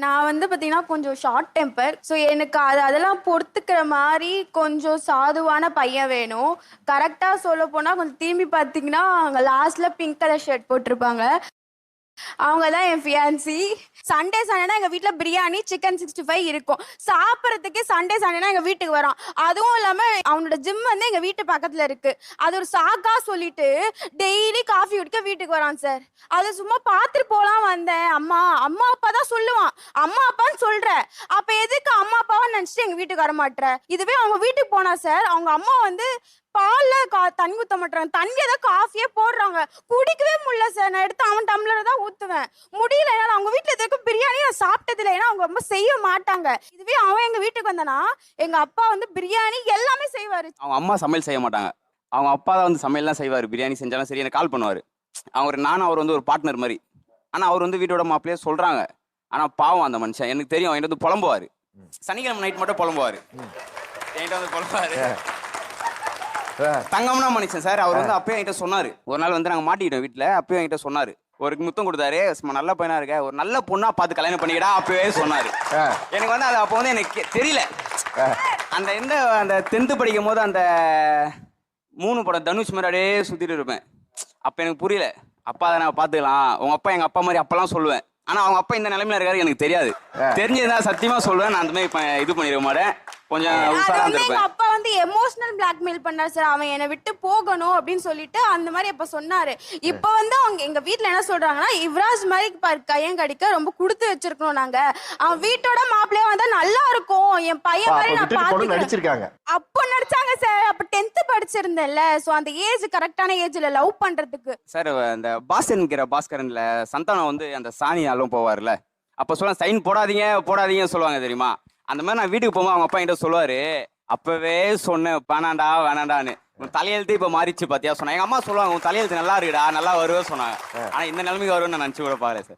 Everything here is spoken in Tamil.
நான் வந்து பார்த்தீங்கன்னா கொஞ்சம் ஷார்ட் டெம்பர் ஸோ எனக்கு அது அதெல்லாம் பொறுத்துக்கிற மாதிரி கொஞ்சம் சாதுவான பையன் வேணும். கரெக்டாக சொல்ல போனால் கொஞ்சம் திரும்பி பார்த்தீங்கன்னா அவங்க லாஸ்ட்டில் பிங்க் கலர் ஷர்ட் போட்டிருப்பாங்க. அவங்க தான் என் ஃபியான்சி சண்டே சண்டேனா எங்கள் வீட்டில் பிரியாணி சிக்கன் சிக்ஸ்டி ஃபைவ் இருக்கும். சாப்பிட்றதுக்கே சண்டே சண்டேனா எங்கள் வீட்டுக்கு வரான். அதுவும் இல்லாமல் அவனோட ஜிம் வந்து எங்கள் வீட்டு பக்கத்தில் இருக்குது அது ஒரு சாக்கா சொல்லிட்டு டெய்லி காஃபி குடிக்க வீட்டுக்கு வரான் சார் அதை சும்மா பார்த்துட்டு போகலாம் வந்தேன். அம்மா அம்மா அப்பா தான் சொல்லுவான். அம்மா அப்பான்னு சொல்ற. அப்ப எதுக்கு அம்மா அப்பாவா நினைச்சிட்டு எங்க வீட்டுக்கு வர இதுவே அவங்க வீட்டுக்கு போனா சார் அவங்க அம்மா வந்து பால்ல கா தண்ணி ஊத்த மாட்டாங்க தண்ணி தான் காஃபியே போடுறாங்க. குடிக்கவே முடியல சார் நான் எடுத்து அவன் டம்ளரை தான் ஊத்துவேன். முடியல என்னால அவங்க வீட்டுல எதுக்கும் பிரியாணி நான் சாப்பிட்டது இல்லை ஏன்னா அவங்க ரொம்ப செய்ய மாட்டாங்க. இதுவே அவன் எங்க வீட்டுக்கு வந்தனா எங்க அப்பா வந்து பிரியாணி எல்லாமே செய்வாரு. அவங்க அம்மா சமையல் செய்ய மாட்டாங்க. அவங்க அப்பா தான் வந்து சமையல்லாம் செய்வார். பிரியாணி செஞ்சாலும் சரி எனக்கு கால் பண்ணுவார். அவர் நானும் அவர் வந்து ஒரு பார்ட்னர் மாதிரி. ஆனால் அவர் வந்து வீட்டோட மாப்பிள்ளையே சொல்கிறாங்க ஆனால் பாவம் அந்த மனுஷன். எனக்கு தெரியும் என்கிட்ட வந்து புலம்புவார். சனிக்கிழமை நைட் மட்டும் புலம்புவார். என்கிட்ட வந்து புலம்புவார். தங்கம்னா மனுஷன் சார். அவர் வந்து அப்பயும் என்கிட்ட சொன்னார். ஒரு நாள் வந்து நாங்கள் மாட்டிக்கிட்டோம் வீட்டில் அப்பயும் என்கிட்ட சொன்னார். ஒரு முத்தம் கொடுத்தாரு. நல்ல பையனா இருக்க. ஒரு நல்ல பொண்ணா பார்த்து கல்யாணம் பண்ணிக்கிடா அப்பவே சொன்னார். எனக்கு வந்து அது அப்போ வந்து எனக்கு தெரியல. அந்த எந்த அந்த டென்த்து படிக்கும் போது அந்த மூணு படம் தனுஷ் மாதிரி அப்படியே சுத்திட்டு இருப்பேன். அப்ப எனக்கு புரியல. அப்பா அதை நான் பாத்துக்கலாம் உங்க அப்பா எங்க அப்பா மாதிரி அப்பெல்லாம் சொல்லுவேன். ஆனா அவங்க அப்பா இந்த நிலைமையில இருக்காரு எனக்கு தெரியாது. தெரிஞ்சதா சத்தியமா சொல்லுவேன் நான் அந்த மாதிரி இப்ப இது பண்ணிருக்க மாட்டேன். கொஞ்சம் உஷாரா இருந்திருப்பேன். அப்பா வந்து எமோஷனல் பிளாக்மெயில் பண்ணார் சார் அவன் என்னை விட்டு போகணும் அப்படின்னு சொல்லிட்டு அந்த மாதிரி அப்ப சொன்னாரு. இப்ப வந்து அவங்க எங்க வீட்ல என்ன சொல்றாங்கன்னா யுவராஜ் மாதிரி பாரு கையன் கடிக்க ரொம்ப கொடுத்து வச்சிருக்கணும் நாங்க. அவன் வீட்டோட மாப்பிள்ளையா வந்தா நல்லா இருக்கும். என் பையன் மாதிரி நான் பாத்துக்கிறேன். நடிச்சிருக்காங்க. அப்போ நடிச்சாங்க சார் அப்ப டென்த் படிச்சிருந்தேன்ல. சோ அந்த ஏஜ் கரெக்டான ஏஜ்ல லவ் பண்றதுக்கு. சார் அந்த பாஸ்கரன்கிற பாஸ்கரன்ல சந்தானம் வந்து அந்த சாணி அள்ளும் போவார்ல. அப்ப சொல்ல சைன் போடாதீங்க போடாதீங்கன்னு சொல்லுவாங்க தெரியுமா? அந்த மாதிரி நான் வீட்டுக்கு போகும்போது அவங்க அப்பா என்கிட்ட சொல்லுவாரு. அப்பவே சொன்னேன் வேணாண்டா வேணாண்டான்னு. உன் தலையெழுத்து இப்ப மாறிச்சு பாத்தியா? சொன்னா எங்க அம்மா சொல்லுவாங்க உன் தலையெழுத்து நல்லா இருக்குடா நல்லா வருவே சொன்னாங்க. ஆனா இந்த நிலைமைக்கு வருவேன்னு நான் நினைச்சு கூட பாரு சார்